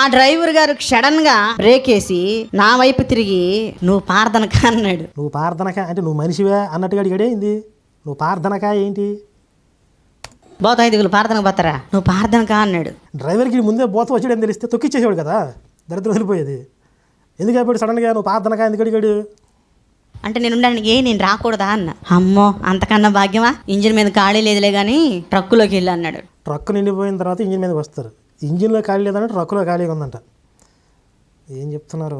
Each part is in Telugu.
ఆ డ్రైవర్ గారు సడన్గా బ్రేక్ వేసి నా వైపు తిరిగి నువ్వు పారదనక అన్నాడు. నువ్వు ప్రార్థనక అంటే నువ్వు మనిషివే అన్నట్టుగా అడిగాడే ఏంది? నువ్వు ప్రార్థనక ఏంటి? బోత ఐదుగులు పారదనకు పోతారా? నువ్వు పారదనక అన్నాడు. డ్రైవర్కి ముందే బోత వచ్చాడని తెలిస్తే తొక్కిచ్చేసాడు కదా దరిద్రం వదిలిపోయేది ఎందుకు అయిపోయాడు సడన్గా? నువ్వు ప్రార్థనక ఎందుకు అడిగాడు? అంటే నేను ఉండడానికి ఏ నేను రాకూడదా? అన్న. అమ్మో అంతకన్నా భాగ్యమా? ఇంజిన్ మీద ఖాళీ లేదులే కానీ ట్రక్కులోకి వెళ్ళి అన్నాడు. ట్రక్ నిండిపోయిన తర్వాత ఇంజిన్ మీదకి వస్తారు. ఇంజిన్లో ఖాళీ లేదంటే ట్రక్కులో ఖాళీగా ఉందంట. ఏం చెప్తున్నారు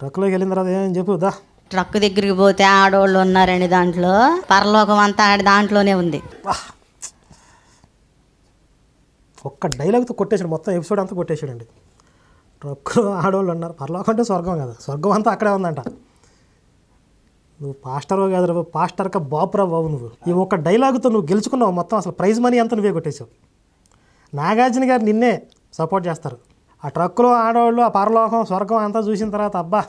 ట్రక్కులోకి వెళ్ళిన తర్వాత ఏం చెప్పు దా. ట్రక్ దగ్గరికి పోతే ఆడవాళ్ళు ఉన్నారండి దాంట్లో. పరలోకం అంతా ఆడి దాంట్లోనే ఉంది. ఒక్క డైలాగ్తో కొట్టేశాడు మొత్తం ఎపిసోడ్ అంతా కొట్టేశాడండి. ట్రక్కులో ఆడవాళ్ళు ఉన్నారు. పర్లోకం అంటే స్వర్గం కదా. స్వర్గం అంతా అక్కడే ఉందంట. నువ్వు పాస్టర్ కాదు రా పాస్టర్క బాపురా బాబు నువ్వు. ఈ ఒక్క డైలాగుతో నువ్వు గెలుచుకున్నావు మొత్తం. అసలు ప్రైజ్ మనీ అంతా నువ్వే కొట్టేశావు. నాగార్జున గారు నిన్నే సపోర్ట్ చేస్తారు. ఆ ట్రక్కులో ఆడవాళ్ళు ఆ పరలోకం స్వర్గం అంతా చూసిన తర్వాత అబ్బా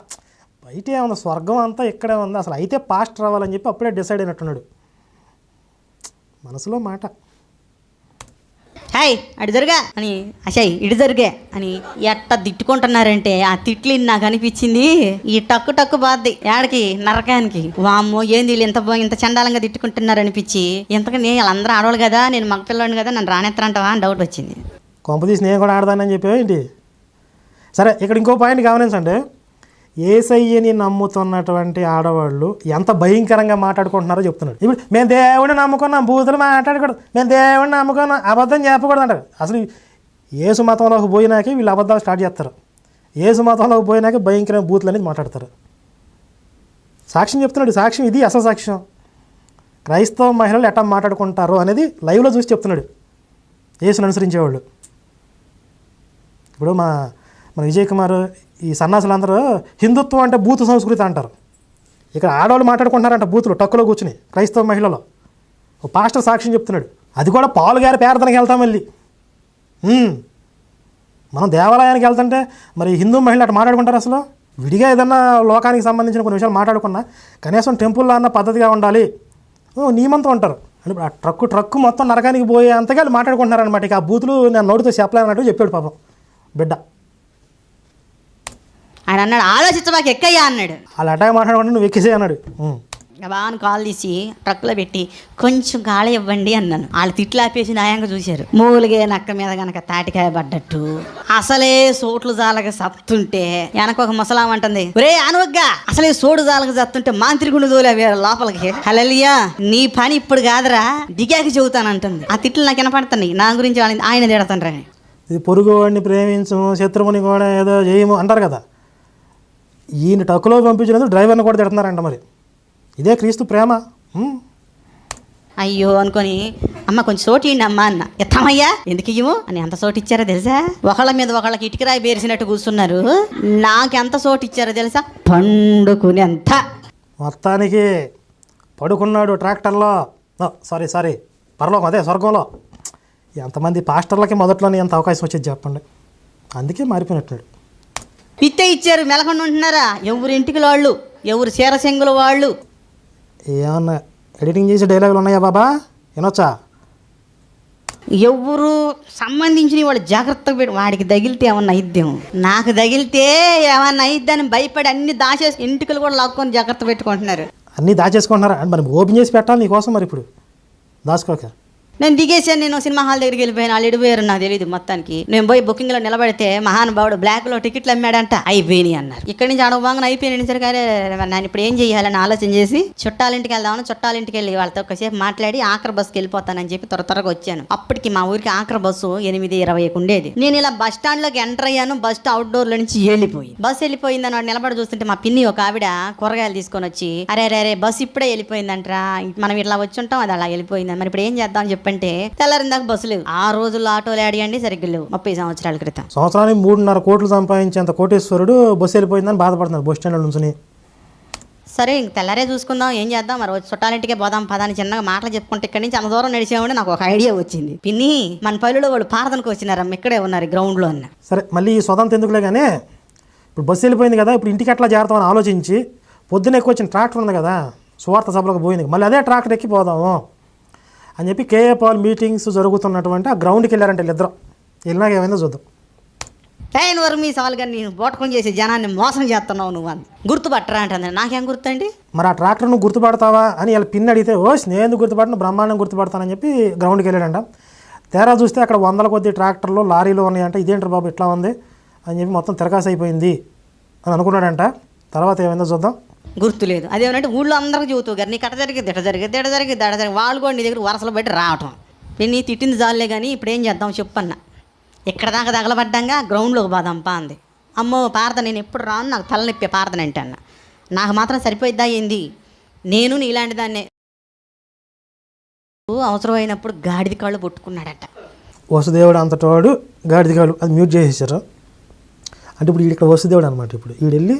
బయటే ఉంది స్వర్గం అంతా ఇక్కడే ఉంది. అసలు అయితే పాస్ట్ రావాలని చెప్పి అప్పుడే డిసైడ్ అయినట్టున్నాడు. మనసులో మాట. హాయ్ అటు జరుగా అని అషయ్ ఇటు జరిగే అని ఎట్ట తిట్టుకుంటున్నారంటే ఆ తిట్లు నాకు అనిపించింది. ఈ టక్కు టక్కు బాద్ది ఏడకి నరకానికి. వామ్మో ఏంది వీళ్ళు ఇంత ఇంత చండాలంగా తిట్టుకుంటున్నారు అనిపించి. ఇంతకని వాళ్ళందరూ ఆడవాళ్ళు కదా నేను మగపిల్లని కదా నన్ను రానెత్తరంటావా అని డౌట్ వచ్చింది. కొంపదీసి నేను కూడా ఆడదానని చెప్పావు ఏంటి? సరే ఇక్కడ ఇంకో పాయింట్ గమనించండి. ఏసయ్యని నమ్ముతున్నటువంటి ఆడవాళ్ళు ఎంత భయంకరంగా మాట్లాడుకుంటున్నారో చెప్తున్నాడు. ఇప్పుడు మేము దేవుడిని నమ్ముకున్నాం బూతులు మాట్లాడకూడదు మేము దేవుడిని నమ్ముకున్నాం అబద్ధం చెప్పకూడదు అంటారు. అసలు ఏసు మతంలోకి పోయినాకే వీళ్ళు అబద్ధాలు స్టార్ట్ చేస్తారు. ఏసు మతంలోకి పోయినాకే భయంకరమైన బూతులు అనేది మాట్లాడతారు. సాక్ష్యం చెప్తున్నాడు సాక్ష్యం ఇది అసలు సాక్ష్యం. క్రైస్తవ మహిళలు ఎట్లా మాట్లాడుకుంటారు అనేది లైవ్లో చూసి చెప్తున్నాడు. ఏసును అనుసరించేవాళ్ళు. ఇప్పుడు మా మన విజయ్ కుమార్ ఈ సన్నాసులందరూ హిందుత్వం అంటే బూతు సంస్కృతి అంటారు. ఇక్కడ ఆడవాళ్ళు మాట్లాడుకుంటున్నారంట బూతులు టక్కులో కూర్చుని క్రైస్తవ మహిళలో. ఓ పాస్టర్ సాక్ష్యం చెప్తున్నాడు అది కూడా పాలు గారి పేరతనకి వెళ్తాం మళ్ళీ. మనం దేవాలయానికి వెళ్తుంటే మరి హిందూ మహిళలు అట్లా మాట్లాడుకుంటారు అసలు? విడిగా ఏదన్నా లోకానికి సంబంధించిన కొన్ని విషయాలు మాట్లాడుకున్నా కనీసం టెంపుల్లో అన్న పద్ధతిగా ఉండాలి. ఓ, నియమంతో ఉంటారు అంటే ఆ ట్రక్కు ట్రక్కు మొత్తం నరకానికి పోయే అంతగా మాట్లాడుకుంటున్నారనమాట ఇక ఆ బూతులు నేను నోటితో చెప్పలేనట్టు చెప్పాడు పాపం బిడ్డ. ఆయన అన్నాడు ఆలోచించబాక ఎక్కయ్యా అన్నాడు. వాళ్ళు అటాక్ మాట్లాడుకుంటే నువ్వు ఎక్కేసే అన్నాడు. బాగా కాల్ తీసి ట్రక్లో పెట్టి కొంచెం గాలి ఇవ్వండి అన్నాను. వాళ్ళు తిట్లు ఆపేసి న్యాయంగా చూశారు. మూలిగే నక్క మీద గనక తాటికాయ పడ్డట్టు. అసలే సోట్లు జాలగా సత్తుంటే వెనక ఒక ముసలాం అంటుంది ఒరే అనువగ్గా అసలే సోడు జాలగా సత్తుంటే మాంత్రికుడు వేరే లోపలికి. హలలియా నీ పని ఇప్పుడు కాదురా దిగాక చెబుతానంటుంది ఆ తిట్లు నాకు వినపడుతున్నాయి. నా గురించి వాళ్ళని ఆయన తిడతాను ఇది పొరుగు వాడిని ప్రేమించము శత్రువుని కూడా ఏదో చేయము అంటారు కదా. ఈయన టక్కులో పంపించినందుకు డ్రైవర్ని కూడా తిడుతున్నారంట మరి. ఇదే క్రీస్తు ప్రేమ. అయ్యో అనుకొని అమ్మ కొంచెం సోటి ఇవ్వండి అమ్మ అన్న. ఎత్తమయ్యా ఎందుకు ఇయ్యము? అని ఎంత సోటు ఇచ్చారో తెలుసా? ఒకళ్ళ మీద ఒకళ్ళకి ఇటుకరాయి బేరిసినట్టు కూర్చున్నారు. నాకు ఎంత సోటు ఇచ్చారో తెలుసా? పండుకుని ఎంత మొత్తానికి పడుకున్నాడు ట్రాక్టర్లో. Sorry sorry. పరలోకం అదే స్వర్గంలో. ఎంతమంది పాస్టర్లకి మొదట్లోనే ఎంత అవకాశం వచ్చేది చెప్పండి. అందుకే మారిపోయినట్టున్నాడు. ఇత్తే ఇచ్చారు మెలకుండా ఉంటున్నారా ఎవరు ఇంటికి వాళ్ళు ఎవరు చీరసెంగుల వాళ్ళు? ఏమన్నా ఎడిటింగ్ చేసే డైలాగులు ఉన్నాయా బాబా? వినొచ్చా? ఎవరు సంబంధించిన వాళ్ళు జాగ్రత్తగా పెట్టి వాడికి తగిలితే ఏమన్నా అయిద్దేమో. నాకు తగిలితే ఏమన్నా అయిద్దని భయపడి అన్ని దాచేసి ఇంటికలు కూడా లాక్కొని జాగ్రత్త పెట్టుకుంటున్నారు. అన్నీ దాచేసుకుంటున్నారా? మరి ఓపెన్ చేసి పెట్టాలి నీకోసం మరి ఇప్పుడు. దాచుకోక. నేను దిగేసాను నేను సినిమా హాల్ దగ్గరికి వెళ్ళిపోయాను. వాళ్ళు ఎడిపోయారు నాకు తెలియదు మొత్తానికి. నేను పోయి బుకింగ్లో నిలబడితే మహానుభావుడు బ్లాక్లో టికెట్లు అమ్మాడంట. అయిపోయినాయి అన్నారు. ఇక్కడి నుంచి అనుభవంగా అయిపోయిన సరే నేను ఇప్పుడు ఏం చేయాలని ఆలోచన చేసి చుట్టాలింటికి వెళ్దామని చుట్టాలింటికి వెళ్ళి వాళ్ళతో ఒకసేపు మాట్లాడి ఆఖరి బస్సుకి వెళ్ళిపోతానని చెప్పి త్వర త్వరగా వచ్చాను. అప్పటికి మా ఊరికి ఆఖరి బస్సు ఎనిమిది ఇరవైకి ఉండేది. నేను ఇలా బస్ స్టాండ్లోకి ఎంటర్ అయ్యాను. బస్ అవుట్డోర్లో నుంచి వెళ్ళిపోయి. బస్సు వెళ్ళిపోయిందని వాడు నిలబడి చూస్తుంటే మా పిన్ని ఒక ఆవిడ కూరగాయలు తీసుకొని వచ్చి అరే అరే అరే బస్సు ఇప్పుడే వెళ్ళిపోయిందంటరా. మనం ఇట్లా వచ్చి ఉంటాం అది అలా వెళ్ళిపోయింది మరి ఇప్పుడు ఏం చేద్దాం? చెప్పి చెప్పంటే తెల్లారిందాక బస్సు లేవు. ఆ రోజుల్లో ఆటోలు ఆడియండి సరిగ్గా లేవు. ముప్పై సంవత్సరాల క్రితం. సంవత్సరానికి మూడున్నర కోట్లు సంపాదించేంత కోటేశ్వరుడు బస్సు వెళ్ళిపోయిందని బాధపడుతున్నాడు బస్ స్టాండ్లో నుంచుని. సరే ఇంక తెల్లారే చూసుకుందాం ఏం చేద్దాం? మరి చుట్టాలింటికే పోదాం పదాని చిన్నగా మాటలు చెప్పుకుంటే ఇక్కడి నుంచి అంత దూరం నడిచామని నాకు ఒక ఐడియా వచ్చింది. పిన్ని మన పల్లెలో వాళ్ళు పారదనకు వచ్చినారమ్మ ఇక్కడే ఉన్నారు గ్రౌండ్లో అన్న. సరే మళ్ళీ ఈ స్వతంత్ర ఎందుకులే కానీ ఇప్పుడు బస్సు వెళ్ళిపోయింది కదా ఇప్పుడు ఇంటికి ఎట్లా చేరుతామని ఆలోచించి పొద్దున ఎక్కువ వచ్చిన ట్రాక్టర్ ఉంది కదా సువార్త సభలకు పోయింది. మళ్ళీ అదే ట్రాక్టర్ ఎక్కి పోదాము అని చెప్పి కేఏ పాల్ మీటింగ్స్ జరుగుతున్నటువంటి ఆ గ్రౌండ్కి వెళ్ళారంటే వీళ్ళిద్దరం. వెళ్ళినాక ఏమైందో చూద్దాం. టైన్ వరకు మీ సాలుగా నేను బోటకం చేసి జనాన్ని మోసం చేస్తున్నావు నువ్వు అని. గుర్తుపట్టరా అంటుంది నాకేం గుర్తండి? మరి ఆ ట్రాక్టర్ నువ్వు గుర్తుపడతావా అని ఇలా పిన్ అడిగితే ఓ నేను ఎందుకు గుర్తుపడను? బ్రహ్మాండం గుర్తుపడతానని చెప్పి గ్రౌండ్కి వెళ్ళాడంట. తేరా చూస్తే అక్కడ వందల కొద్ది ట్రాక్టర్లు లారీలు ఉన్నాయంట. ఇదేంటారు బాబు ఇట్లా ఉంది? అని చెప్పి మొత్తం తిరకాసు అయిపోయింది అని అనుకున్నాడంట. తర్వాత ఏమైందో చూద్దాం. గుర్తులేదు. అదేమంటే ఊళ్ళో అందరికీ చూతూ గారు నీకు అట జరిగింది ఇట జరిగింది ఇట జరిగింది అట జరిగింది. వాళ్ళు కూడా నీ దగ్గర వరసలు బయట రావటం. నేను నీ తిట్టింది జాలే కానీ ఇప్పుడు ఏం చేద్దాం చెప్పన్న. ఇక్కడ దాకా తగలబడ్డంగా గ్రౌండ్లోకి పోదాంపా అంది. అమ్మో పారద నేను ఎప్పుడు రాను నాకు తలనొప్పి పార్థన అంటే అన్న నాకు మాత్రం సరిపోయిద్దా ఏంది? నేను నీలాంటి దాన్నే అవసరమైనప్పుడు గాడిద కాళ్ళు పట్టుకున్నాడట. వసుదేవుడు అంతటోడు కాళ్ళు అది మ్యూట్ చేసేసారు. అంటే ఇప్పుడు ఇక్కడ వసుదేవుడు అనమాట ఇప్పుడు. వీడు వెళ్ళి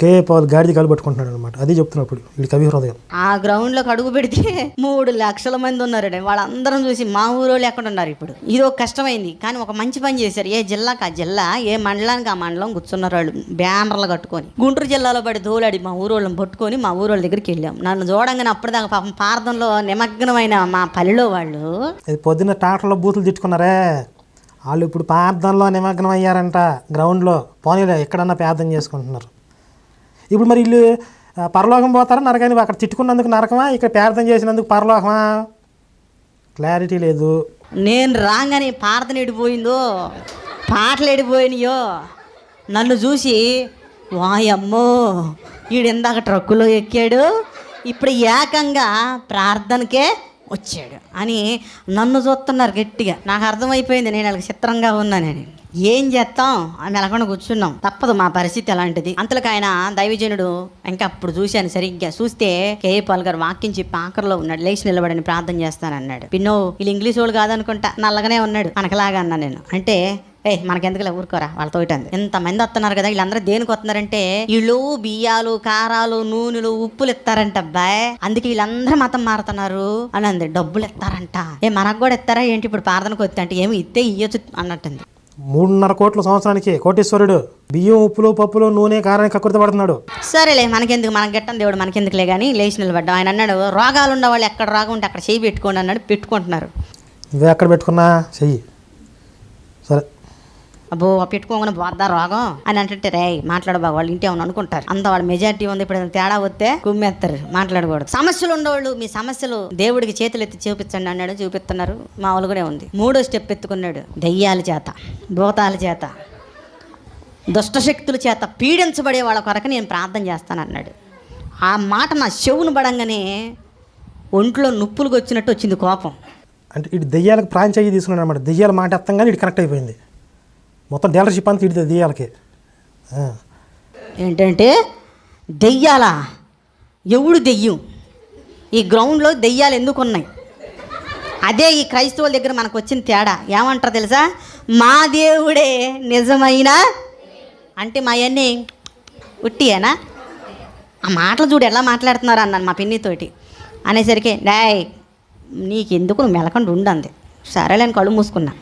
కేఏ పాల్ గాడిది కాలు పట్టుకుంటున్నాడు అనమాట అది చెప్తున్నాడు ఇప్పుడు. వీడి కవి హృదయం. ఆ గ్రౌండ్లోకి అడుగు పెడితే మూడు లక్షల మంది ఉన్నారట. వాళ్ళందరం చూసి మా ఊరోళ్ళు ఎక్కడ ఉన్నారు ఇప్పుడు. ఇది ఒక కష్టమైంది. కానీ ఒక మంచి పని చేశారు. ఏ జిల్లాకి ఆ జిల్లా ఏ మండలానికి ఆ మండలం కూర్చున్నారు వాళ్ళు. బ్యానర్లు కట్టుకొని. గుంటూరు జిల్లాలో పడి దోలాడి మా ఊరోళ్ళని పట్టుకొని మా ఊరోళ్ళ దగ్గరికి వెళ్ళాం. నన్ను చూడంగానే అప్పటిదాకా పాపం పార్థంలో నిమగ్నమైన మా పల్లెలో వాళ్ళు. అది పొద్దున్న ట్రాక్టర్లో బూతులు తిట్టుకున్నారే. వాళ్ళు ఇప్పుడు ప్రార్థనలో నిమగ్నం అయ్యారంట గ్రౌండ్లో పోనీలే ఎక్కడన్నా ప్రార్థన చేసుకుంటున్నారు. ఇప్పుడు మరి వీళ్ళు పరలోకం పోతారా? నరకాన్ని అక్కడ తిట్టుకున్నందుకు నరకమా? ఇక్కడ ప్రార్థన చేసినందుకు పరలోకమా? క్లారిటీ లేదు. నేను రాగానే పార్థన ఎడిపోయిందో పాటలు ఎడిపోయినాయో నన్ను చూసి వాయమ్మో వీడు ఇందాక ట్రక్కులో ఎక్కాడు ఇప్పుడు ఏకంగా ప్రార్థనకే వచ్చాడు అని నన్ను చూస్తున్నారు గట్టిగా. నాకు అర్థమైపోయింది నేను వాళ్ళకి చిత్రంగా ఉన్నానని. ఏం చేస్తాం ఆమె వెళ్ళకుండా కూర్చున్నాం. తప్పదు మా పరిస్థితి అలాంటిది. అంతలోకి ఆయన దైవజనుడు ఇంకా అప్పుడు చూశాను సరిగ్గా. చూస్తే కేఏ పాల్ గారు వాక్యం చెప్పి ఆఖరిలో ఉన్నాడు. లేచి నిలబడని ప్రార్థన చేస్తానన్నాడు. పిన్నో వీళ్ళు ఇంగ్లీష్ వాళ్ళు కాదనుకుంటా నల్లగానే ఉన్నాడు మనకలాగా అన్నా నేను. అంటే ఏ మనకెందుకులే ఊరుకోరా వాళ్ళతో ఇటంది ఇంతమంది వస్తున్నారు కదా వీళ్ళందరూ దేనికి వస్తున్నారంటే వీళ్ళు బియ్యాలు కారాలు నూనెలు ఉప్పులు ఇస్తారంట అబ్బాయి. అందుకే వీళ్ళందరూ మతం మారుతున్నారు అని అంది. డబ్బులు ఇస్తారంట. ఏ మనకు కూడా ఇస్తారా? ఏంటి ఇప్పుడు ప్రార్థనకు వస్తే అంటే ఏమి ఇస్తే ఇయ్యొచ్చు అన్నట్టుంది. మూడున్నర కోట్ల సంవత్సరానికి. కోటేశ్వరుడు బియ్యం ఉప్పులు పప్పులు నూనె కారానికి కక్కుర్తి పడుతున్నాడు. సరేలే మనకెందుకు? మనకి గట్టం దేవుడు మనకెందుకులే కానీ లేచి నిలబడ్డాం. ఆయన అన్నాడు రోగాలు ఉన్న వాళ్ళు ఎక్కడ రోగం ఉంటే అక్కడ చేయి పెట్టుకోండి అన్నాడు పెట్టుకుంటున్నారు. నువ్వే ఎక్కడ పెట్టుకున్నా చెయ్యి. సరే. అబ్బో పెట్టుకోగానే పోద్దా రోగం అని అంటే రే మాట్లాడు బాగా వాళ్ళు ఇంటి ఏమని అనుకుంటారు. అంత వాళ్ళ మెజారిటీ ఉంది ఇప్పుడు తేడా వస్తే కుమ్మేస్తారు మాట్లాడకూడదు. సమస్యలు ఉండేవాళ్ళు మీ సమస్యలు దేవుడికి చేతులు ఎత్తి చూపించండి అన్నాడు చూపిస్తున్నారు. మామూలుగానే ఉంది మూడో స్టెప్ ఎత్తుకున్నాడు దయ్యాల చేత భూతాల చేత దుష్టశక్తుల చేత పీడించబడే వాళ్ళ కొరకు నేను ప్రార్థన చేస్తాను అన్నాడు. ఆ మాట నా చెవును పడంగానే ఒంట్లో నొప్పులకు వచ్చినట్టు వచ్చింది కోపం. అంటే ఇటు దెయ్యాలకు ఫ్రాంచైజీ తీసుకున్నాడు అనమాట దెయ్యాల మాట ఎత్తంగానే ఇటు కనెక్ట్ అయిపోయింది. మొత్తం డీలర్షిప్ అంతా ఇటు దెయ్యాలకి. ఏంటంటే దెయ్యాలా ఎవడు దెయ్యం? ఈ గ్రౌండ్లో దెయ్యాలు ఎందుకు ఉన్నాయి అదే ఈ క్రైస్తవుల దగ్గర మనకు వచ్చిన తేడా. ఏమంటారు తెలుసా? మా దేవుడే నిజమైన అంటే మా అన్నీ ఉట్టియేనా? ఆ మాటలు చూడు ఎలా మాట్లాడుతున్నారు అన్నాను మా పిన్నితోటి. అనేసరికి డాయ్ నీకెందుకు? నువ్వు మెలకండి ఉండంది సరేలేని కళ్ళు మూసుకున్నా.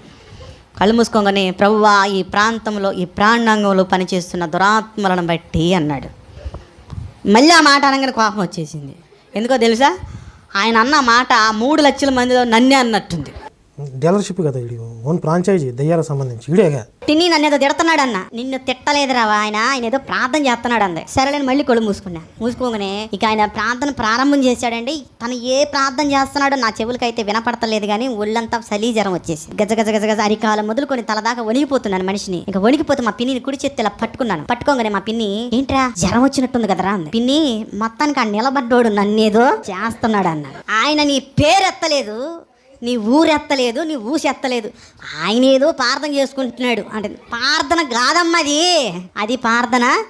కళ్ళు మూసుకోగానే ప్రభువా ఈ ప్రాంతంలో ఈ ప్రాణాంగంలో పనిచేస్తున్న దురాత్మలను బట్టి అన్నాడు. మళ్ళీ ఆ మాట అనగానే కోపం వచ్చేసింది. ఎందుకో తెలుసా? ఆయన అన్న మాట మూడు లక్షల మందిలో నన్నే అన్నట్టుంది. డీలర్షిప్ కదా ఇది ఓన్ ఫ్రాంచైజీ దయ్యాల సంబంధించి. ఇడేగా తిని నన్ను ఏదో తిడుతున్నాడు అన్న నిన్ను తిట్టలేదురా ఆయన. ఆయన ఏదో ప్రార్థన చేస్తున్నాడు అంది సరేలేని మళ్ళీ కొడు మూసుకున్నా. మూసుకోగానే ఇక ఆయన ప్రార్థన ప్రారంభం చేశాడండి. తను ఏ ప్రార్థన చేస్తున్నాడో నా చెవులకైతే వినపడతలేదు కానీ ఒళ్ళంతా చలి జ్వరం వచ్చేసి గజ గజ గజ గజ అరికాలం మొదలుకొని తలదాకా వణిగిపోతున్నాను మనిషిని. ఇక వణిగిపోతే మా పిన్నిని కుడి చేతి ఇలా పట్టుకున్నాను. పట్టుకోగానే మా పిన్ని ఏంట్రా జ్వరం వచ్చినట్టుంది కదరా అంది. పిన్ని మొత్తానికి ఆ నిలబడ్డోడు నన్నేదో చేస్తున్నాడు అన్న ఆయన నీ పేరు ఎత్తలేదు నీ ఊరెత్తలేదు నీ ఊసెత్తలేదు ఆయన ఏదో ప్రార్థన చేసుకుంటున్నాడు. అంటే ప్రార్థన కాదమ్మా అది. అది ప్రార్థన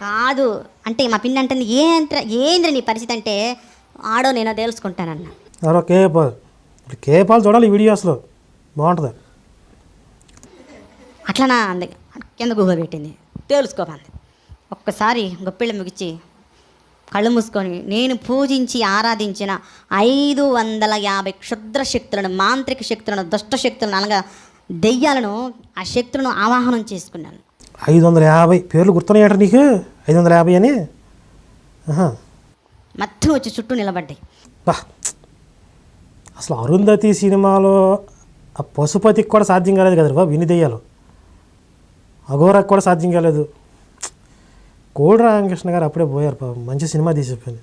కాదు. అంటే మా పిన్ని అంటుంది ఏంట్రా ఏంద్ర నీ పరిస్థితి? అంటే ఆడో నేను తెలుసుకుంటానన్న ఎవరో కేపాల్. ఇప్పుడు కేపాల్ చూడాలి ఈ వీడియోస్లో. బాగుంటుంది. అట్లనా అంది. కింద గుహ పెట్టింది. తెలుసుకోమంది ఒక్కసారి గొప్పిళ్ళ ముగిచి కళ్ళు మూసుకొని నేను పూజించి ఆరాధించిన ఐదు వందల యాభై క్షుద్ర శక్తులను మాంత్రిక శక్తులను దుష్ట శక్తులను అనగా దెయ్యాలను ఆ శక్తులను ఆవాహనం చేసుకున్నాను. ఐదు వందల యాభై పేర్లు గుర్తున్నాయంటారు నీకు? ఐదు వందల యాభై అని. మొత్తం వచ్చి చుట్టూ నిలబడ్డాయి. బా. అసలు అరుంధతి సినిమాలో ఆ పశుపతికి కూడా సాధ్యం కాలేదు కదా బాబు ఇన్ని దెయ్యాలు. అఘోరకు కూడా సాధ్యం కాలేదు. కోడి రామకృష్ణ గారు అప్పుడే పోయారు పాపం. మంచి సినిమా తీసిపోయింది